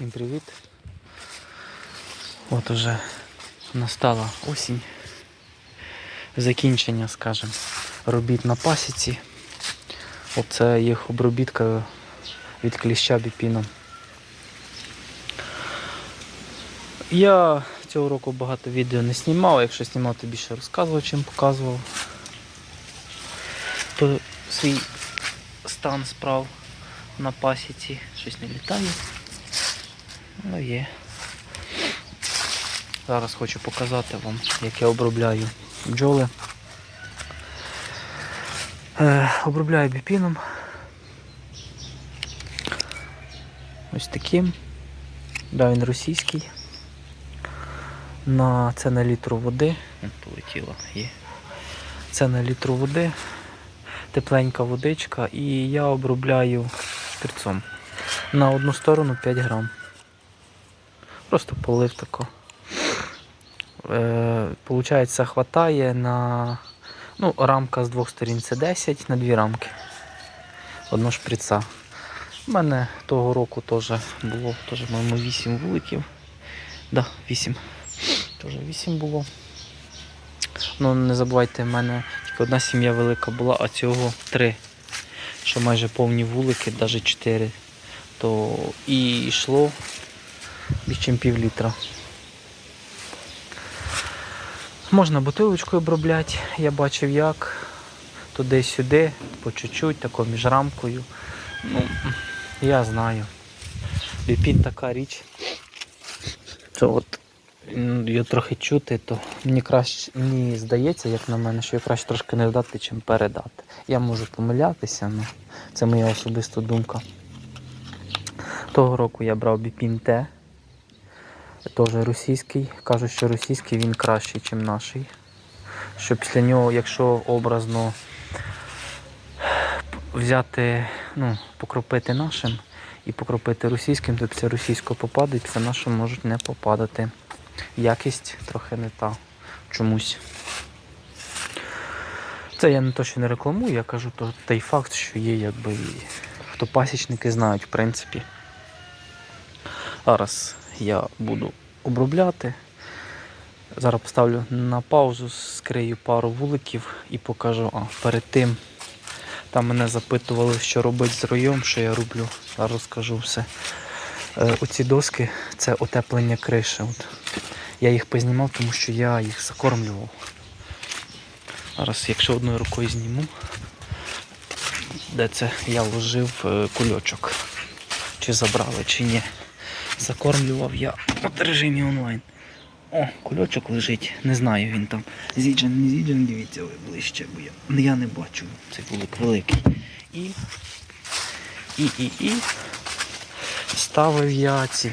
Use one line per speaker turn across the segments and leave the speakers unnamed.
Всім привіт. От уже настала осінь. Закінчення, скажімо, робіт на пасіці. Оце їх обробітка від кліща біпіном. Я цього року багато відео не знімав, якщо знімав, то більше розказував, чим показував. То свій стан справ на пасіці. Щось не літає. Ну є. Зараз хочу показати вам, як я обробляю бджоли. Е, обробляю біпіном. Ось таким. Да, він російський. На, це на літру води. Полетіло, є. Це на літру води. Тепленька водичка і я обробляю шприцом. На одну сторону 5 грам. Просто полив тако. Е, хватає на. Ну, рамка з двох сторін це 10 на дві рамки. Одно шприца. У мене того року теж було теж, моєму 8 вуликів. Да, 8. Теж 8 було. Ну, не забувайте, в мене тільки одна сім'я велика була, а цього 3. Що майже повні вулики, навіть 4. То і йшло більше ніж пів літра. Можна бутилочкою обробляти, я бачив як. Туди-сюди, по чуть-чуть, тако між рамкою. Ну, я знаю. Віпін така річ. Що от його трохи чути, то мені краще мені здається, як на мене, що його краще трошки не дати, чим передати. Я можу помилятися, але це моя особиста думка. Того року я брав Біпін Т. Теж російський. Кажуть, що російський він кращий, ніж наш. Що після нього, якщо образно взяти, ну, покропити нашим і покропити російським, то після російського попадуть, після нашого можуть не попадати. Якість трохи не та чомусь. Це я не то, що не рекламую, я кажу то той факт, що є, якби і хто пасічники знають, в принципі. Зараз я буду обробляти. Зараз поставлю на паузу, скрию пару вуликів і покажу. А, перед тим там мене запитували, що робити з роєм, що я роблю. Зараз розкажу все. Е, оці доски це утеплення криші. От. Я їх познімав, тому що я їх закормлював. Зараз, якщо одною рукою зніму, де це я вложив е, кульочок. Чи забрали, чи ні. Закормлював я от режимі онлайн. О, кульочок лежить. Не знаю він там. Зіджен, не зіджен, дивіться ви ближче, бо я, я не бачу. Цей вулик великий. І. І, і, і. Ставив я ці.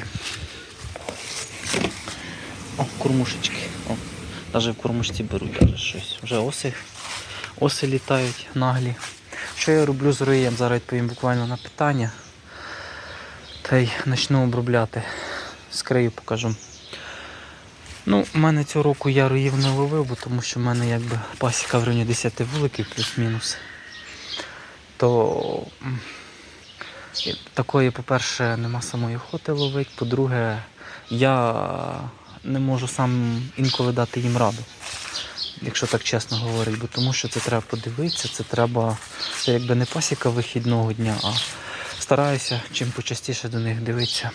О, кормушечки. О, навіть в кормушці беруть даже щось. Вже оси, оси літають наглі. Що я роблю з роєм? Зараз відповім буквально на питання. Та й почну обробляти. Скрию покажу. Ну, в мене цього року я роїв не ловив, бо тому що в мене якби пасіка в районі 10 вуликів плюс-мінус. То такої, по-перше, нема самої охоти ловити. По-друге, я не можу сам інколи дати їм раду. Якщо так чесно говорити, бо тому що це треба подивитися, це треба. Це якби не пасіка вихідного дня, а стараюся чим почастіше до них дивитися.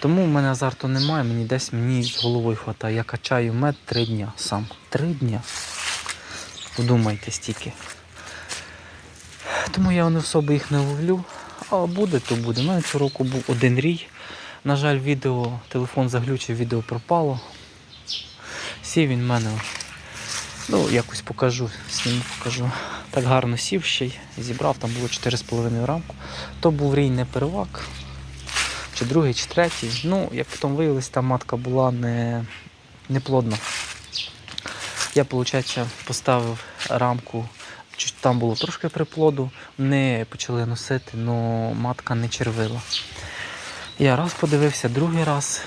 Тому в мене азарту немає, мені десь мені з головою хватає. Я качаю мед три дня сам. Три дня. Подумайте стільки. Тому я не особо їх не ловлю. А буде, то буде. У мене цього року був один рій. На жаль, відео, телефон заглючив, відео пропало. Сів він в мене. Ну, якось покажу, сніму покажу. Так гарно сів ще й зібрав, там було 4,5 рамку. То був рій не первак, чи другий, чи третій. Ну, як потім виявилось, там матка була не, не плодна. Я, виходить, поставив рамку, там було трошки приплоду, не почали носити, але матка не червила. Я раз подивився, другий раз.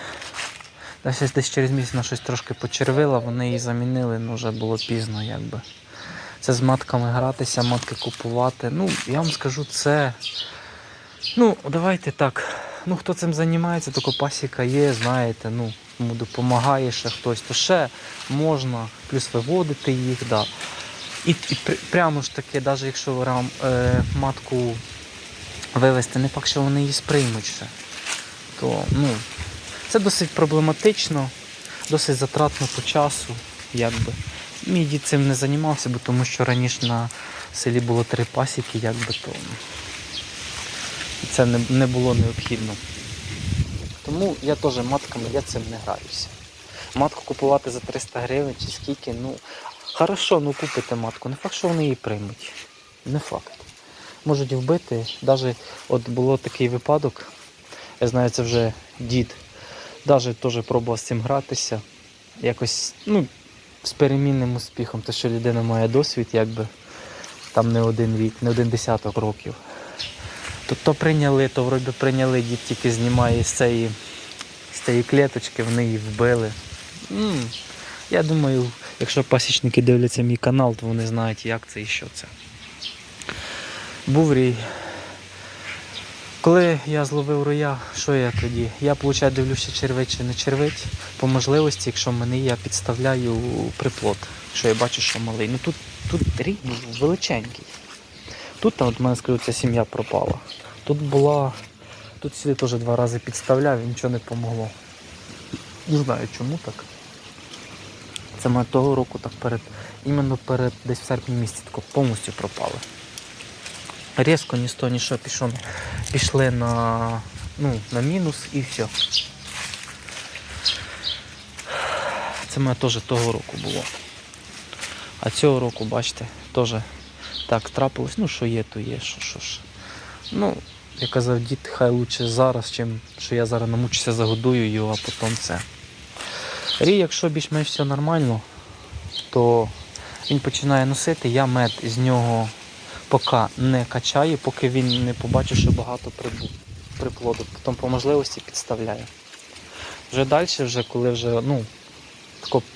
Десь, десь через місяць вона щось трошки почервила, вони її замінили, ну вже було пізно, якби. Це з матками гратися, матки купувати. Ну, я вам скажу, це. Ну, давайте так. ну, хто цим займається, то пасіка є, знаєте, ну, кому допомагає ще хтось, то ще можна плюс виводити їх, да. І, і прямо ж таки, навіть якщо рам, е, матку вивезти, не факт, що вони її сприймуть ще, то ну, це досить проблематично, досить затратно по часу, якби. Мій дід цим не займався, бо тому що раніше на селі було три пасіки, якби то це не, не було необхідно. Тому я теж матками, я цим не граюся. Матку купувати за 300 гривень чи скільки, ну, хорошо, ну купите матку. Не факт, що вони її приймуть. Не факт. Можуть вбити. Навіть от було такий випадок, я знаю, це вже дід, навіть теж пробував з цим гратися. Якось, ну, з перемінним успіхом, те, що людина має досвід, якби там не один вік, не один десяток років. То, то прийняли, то вроді прийняли, дід тільки знімає з цієї, з цієї клеточки, вони її вбили. м я думаю, якщо пасічники дивляться мій канал, то вони знають, як це і що це. Був рій. Коли я зловив роя, що я тоді? Я, виходить, дивлюся, червить чи не червить. По можливості, якщо мене я підставляю приплод, якщо я бачу, що малий. Ну тут, тут рій величенький. Тут там, от мене скажу, ця сім'я пропала. Тут була. Тут сюди теж два рази підставляв і нічого не помогло. Не знаю чому так. Це ми того року так перед. Іменно перед десь в серпні місяці тако повністю пропали. Різко ні того, ні що пішов, пішли на, ну, на мінус і все. Це мене теж того року було. А цього року, бачите, теж так трапилось. Ну, що є, то є, що, що ж. Ну, я казав, дід, хай лучше зараз, чим що я зараз намучуся, загодую його, а потім це. Рій, якщо більш-менш все нормально, то він починає носити, я мед з нього поки не качаю, поки він не побачить, що багато приплоду. Потім по можливості підставляю. Вже далі, вже коли вже, ну,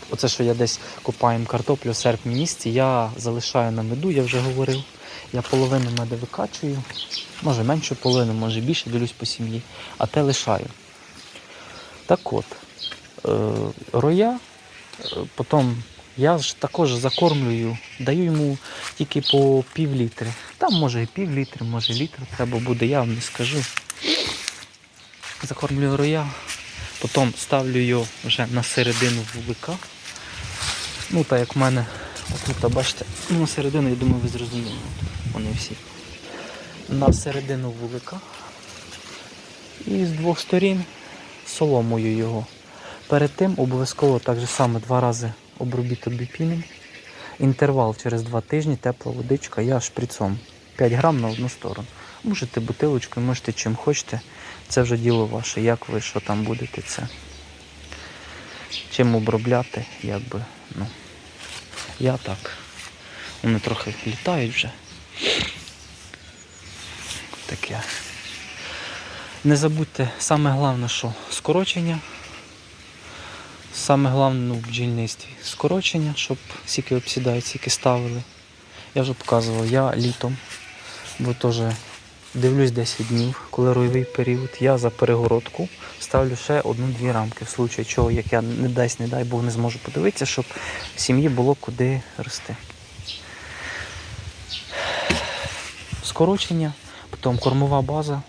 оце, що я десь купаємо картоплю в серпні місяці, я залишаю на меду, я вже говорив. Я половину меду викачую, може меншу половину, може більше, дивлюсь по сім'ї, а те лишаю. Так от, е, роя, е, потім я ж також закормлюю, даю йому тільки по пів літри. Там може і пів літри, може літр треба буде, я вам не скажу. Закормлюю роя, потім ставлю його вже на середину вулика. Ну, так як в мене, отут, бачите, ну, на середину, я думаю, ви зрозуміли. Вони всі. На середину вулика. І з двох сторін соломою його. Перед тим обов'язково так же само два рази обробіток біпіном. Інтервал через два тижні, тепла водичка, я шприцом 5 грам на одну сторону. Можете бутилочкою, можете чим хочете. Це вже діло ваше, як ви що там будете це. Чим обробляти, якби, ну. Я так. Вони трохи літають вже. Таке. Не забудьте, саме головне, що скорочення. Саме головне ну, в бджільництві скорочення, щоб сіки обсідають, сіки ставили. Я вже показував, я літом, бо теж дивлюсь 10 днів, коли ройовий період, я за перегородку ставлю ще одну-дві рамки, в случаю чого, як я не дасть, не дай Бог, не зможу подивитися, щоб в сім'ї було куди рости. Скорочення, потім кормова база.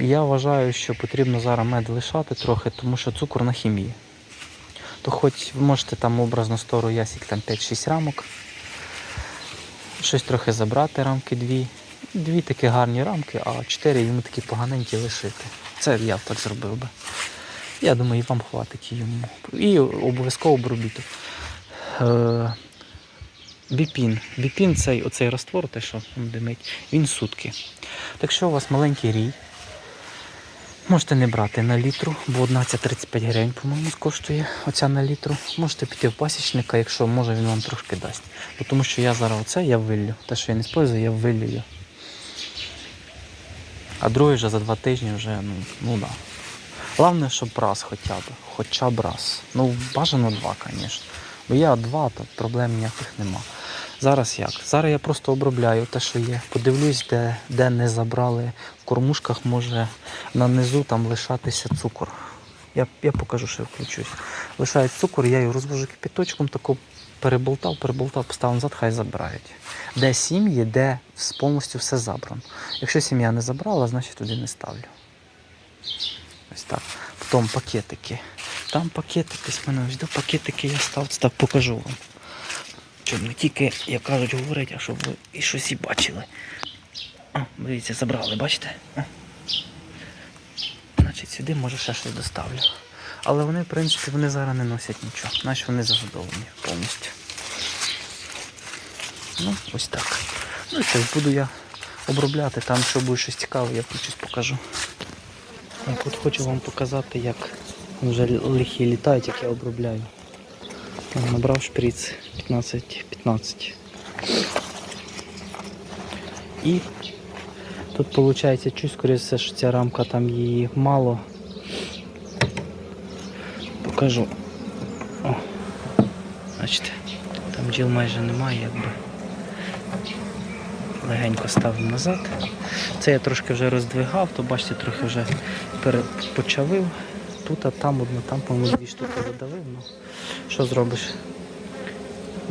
Я вважаю, що потрібно зараз мед лишати трохи, тому що цукор на хімії. То хоч ви можете там образно стору ясік там 5-6 рамок. Щось трохи забрати, рамки дві. Дві такі гарні рамки, а чотири йому такі поганенькі лишити. Це я б так зробив би. Я думаю, і вам хватить йому. І обов'язково обробіток. Е, біпін. Біпін цей оцей раствор, те, що димить, він сутки. Так що у вас маленький рій, можете не брати на літру, бо одна ця 35 гривень, по-моєму, коштує оця на літру. Можете піти в пасічника, якщо може він вам трошки дасть. Бо Тому що я зараз оце я виллю. Те, що я не спользую, я виллю. його. А другий вже за два тижні вже, ну, ну да. Головне, щоб раз хоча б. Хоча б раз. Ну, бажано два, звісно. Бо я два, то проблем ніяких нема. Зараз як? Зараз я просто обробляю те, що є. Подивлюсь, де, де не забрали. В кормушках може на низу там лишатися цукор. Я, я покажу, що я включусь. Лишають цукор, я його розвожу кипяточком, тако переболтав, переболтав, поставив назад, хай забирають. Де сім'ї, де повністю все забрано. Якщо сім'я не забрала, значить туди не ставлю. Ось так. Потім пакетики. Там пакетики з мене ось до пакетики я став, так покажу вам. Щоб не тільки, як кажуть, говорить, а щоб ви і щось і бачили. О, дивіться, забрали, бачите? О. Значить, сюди може ще щось доставлю. Але вони, в принципі, вони зараз не носять нічого. Значить вони загодовані повністю. Ну, ось так. Ну що, буду я обробляти, там, що буде щось цікаве, я включусь покажу. Так, от хочу вам показати, як вже лихі літають, як я обробляю. Набрав шприц 15-15. І тут виходить, чуть скоріше, що ця рамка там її мало. Покажу. О, бачите, там бджіл майже немає, якби. Легенько ставимо назад. Це я трошки вже роздвигав, то бачите, трохи вже пере- почавив. Тут, а там одну, там, по-моєму, дві штуки задавив. Ну, що зробиш?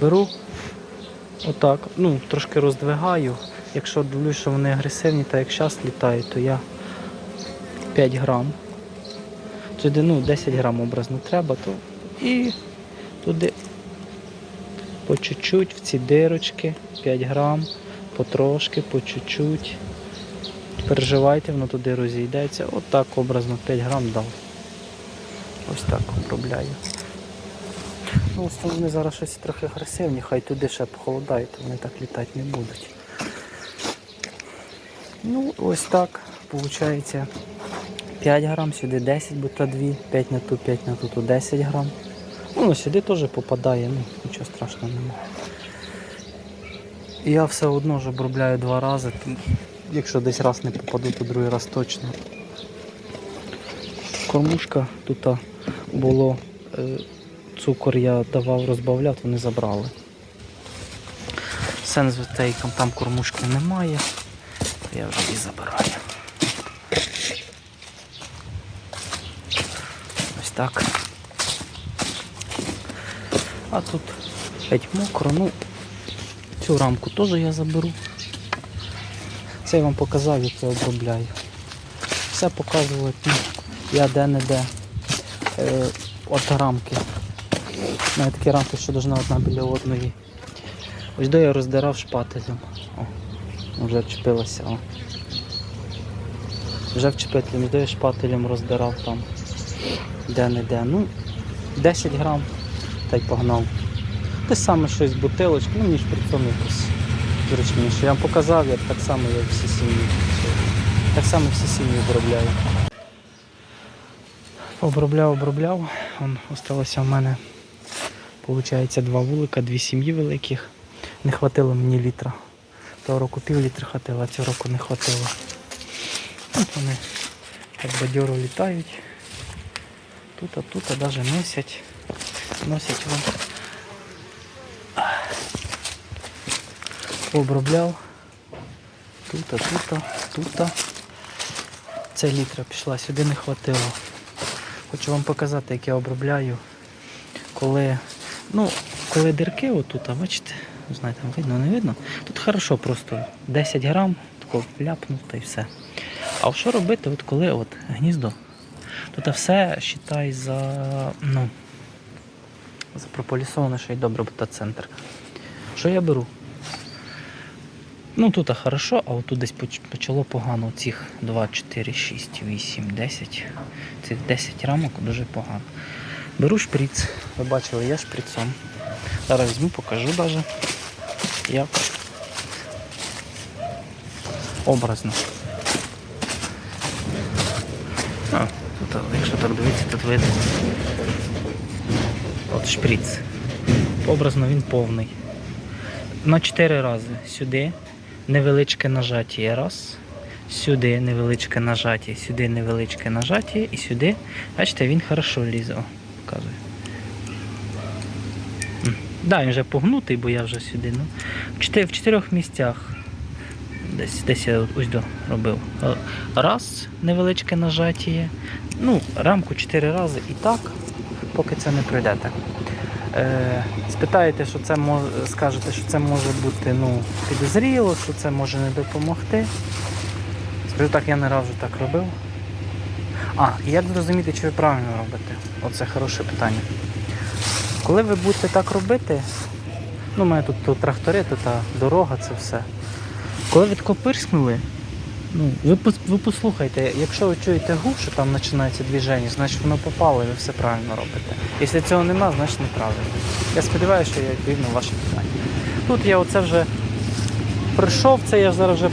Беру отак, ну, трошки роздвигаю. Якщо дивлюсь, що вони агресивні, так як зараз літають, то я 5 грам. Туди ну, 10 грам образно треба, то і туди по чуть-чуть в ці дирочки 5 грам, потрошки, по чуть-чуть. Переживайте, воно туди розійдеться. Отак образно 5 грам дав. Ось так обробляю. Ось вони зараз щось трохи агресивні, хай туди ще похолодають, то вони так літати не будуть. Ну, ось так, виходить 5 грам, сюди 10, бо то 2, 5 на ту, 5 на ту, то 10 грам. Ну, сюди теж попадає, ну, нічого страшного немає. Я все одно ж обробляю два рази. Якщо десь раз не попаду, то другий раз точно. Кормушка тут було, е, цукор я давав, розбавляв, вони забрали. Цей там кормушки немає, то я вже її забираю. Ось так. А тут геть мокро, ну цю рамку теж я заберу. Це я вам показав, як я обробляю. Все показувати я де-не-де. Е, от рамки. Мене такі рамки, що должна одна біля одної. Ось до я роздирав шпателем. О, вже вчепилася. О. Вже вчепителем, до я шпателем роздирав там. Де-не-де. Ну, 10 грам та й погнав. Те саме щось бутилочки, ну мені шприцом якось зручніше. Я вам показав, як так само я всі сім'ї. Так само всі сім'ї обробляю. Обробляв, обробляв. Осталося в мене, виходить, два вулика, дві сім'ї великих. Не хватило мені літра. Того року пів літра хватило, а цього року не хватило. От вони як бадьоро літають. Тут, а тут, а навіть носять. Носять вам. Обробляв. Тут, а тут, а тут. Це літра пішла, сюди не хватило. Хочу вам показати, як я обробляю. Коли, ну, коли дирки отут, а бачите, не видно, не видно. Тут хорошо просто 10 грам, тако ляпнув й все. А що робити, от коли от гніздо? Тут все считай за, ну, за прополісоване, що й добре, та центр. Що я беру? Ну тут хорошо, а отут десь почало погано. Цих 2, 4, 6, 8, 10. Цих 10 рамок дуже погано. Беру шприц. Ви бачили, я шприцом. Зараз візьму, покажу навіть. Як образно. А, тут, якщо так дивитися, тут видно. От шприц. Образно він повний. На 4 рази сюди невеличке нажаття раз. Сюди невеличке нажаття, сюди невеличке нажаття і сюди. Бачите, він хорошо лізе. Показує. Да, він вже погнутий, бо я вже сюди. Ну, в, чотир, в чотирьох місцях. Десь, десь я ось до робив. Е, Раз, невеличке нажаття. Ну, рамку чотири рази і так, поки це не пройдете. Е, спитаєте, що це може, скажете, що це може бути ну, підозріло, що це може не допомогти. Скажу так, я не разу так робив. А, і як зрозуміти, чи ви правильно робите? Оце хороше питання. Коли ви будете так робити, ну, у мене тут, тут трактори, тут та дорога, це все. Коли ви тако ну, ви, ви послухайте, якщо ви чуєте гук, що там починається движення, значить воно попало і ви все правильно робите. Якщо цього нема, значить неправильно. Я сподіваюся, що я відповів на ваше питання. Тут я оце вже прийшов, це я зараз вже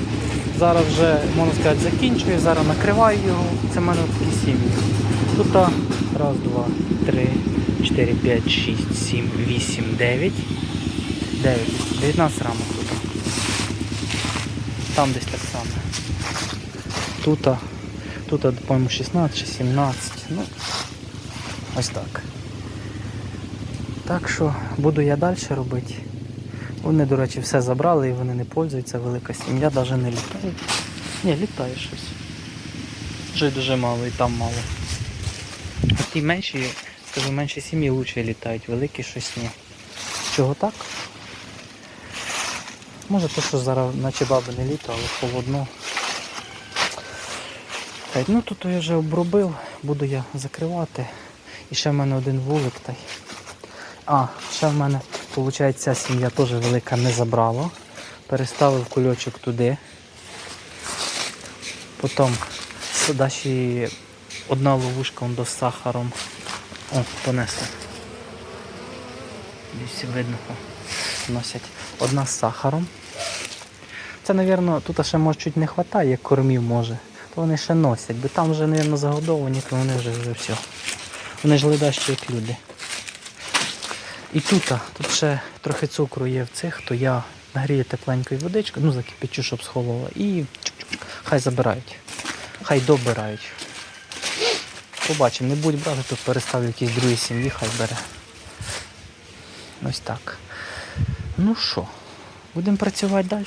зараз вже, можна сказати, закінчую, зараз накриваю його. Це в мене такі сім'ї. Тут раз, два, три, чотири, п'ять, шість, сім, вісім, дев'ять. Дев'ять. 19 рамок тут. Там десь так само. Тут, тут, по-моєму, 16 чи 17. Ну, ось так. Так що буду я далі робити. Вони, до речі, все забрали і вони не пользуються, велика сім'я навіть не літає. Ні, літає щось. Вже дуже мало і там мало. А ті менші, скажу, менші сім'ї лучше літають, великі щось ні. Чого так? Може то, що зараз наче баби не літо, але холодно. Так, ну тут я вже обробив, буду я закривати. І ще в мене один вулик. Та й... А, ще в мене, виходить, ця сім'я теж велика не забрала. Переставив кульочок туди. Потім ще одна ловушка до з сахаром. О, понесли. Десь видно. Носять. Одна з сахаром. Це, мабуть, тут ще може чуть не вистачає, як кормів може. То вони ще носять, бо там вже, мабуть, загодовані, то вони вже, вже все. Вони ж ледащі, як люди. І тут, тут ще трохи цукру є в цих, то я нагрію тепленькою водичкою, ну закипячу, щоб схолола, і хай забирають. Хай добирають. Побачимо, не будь брати, тут переставлю якісь другі сім'ї, хай бере. Ось так. Ну що, будемо працювати далі.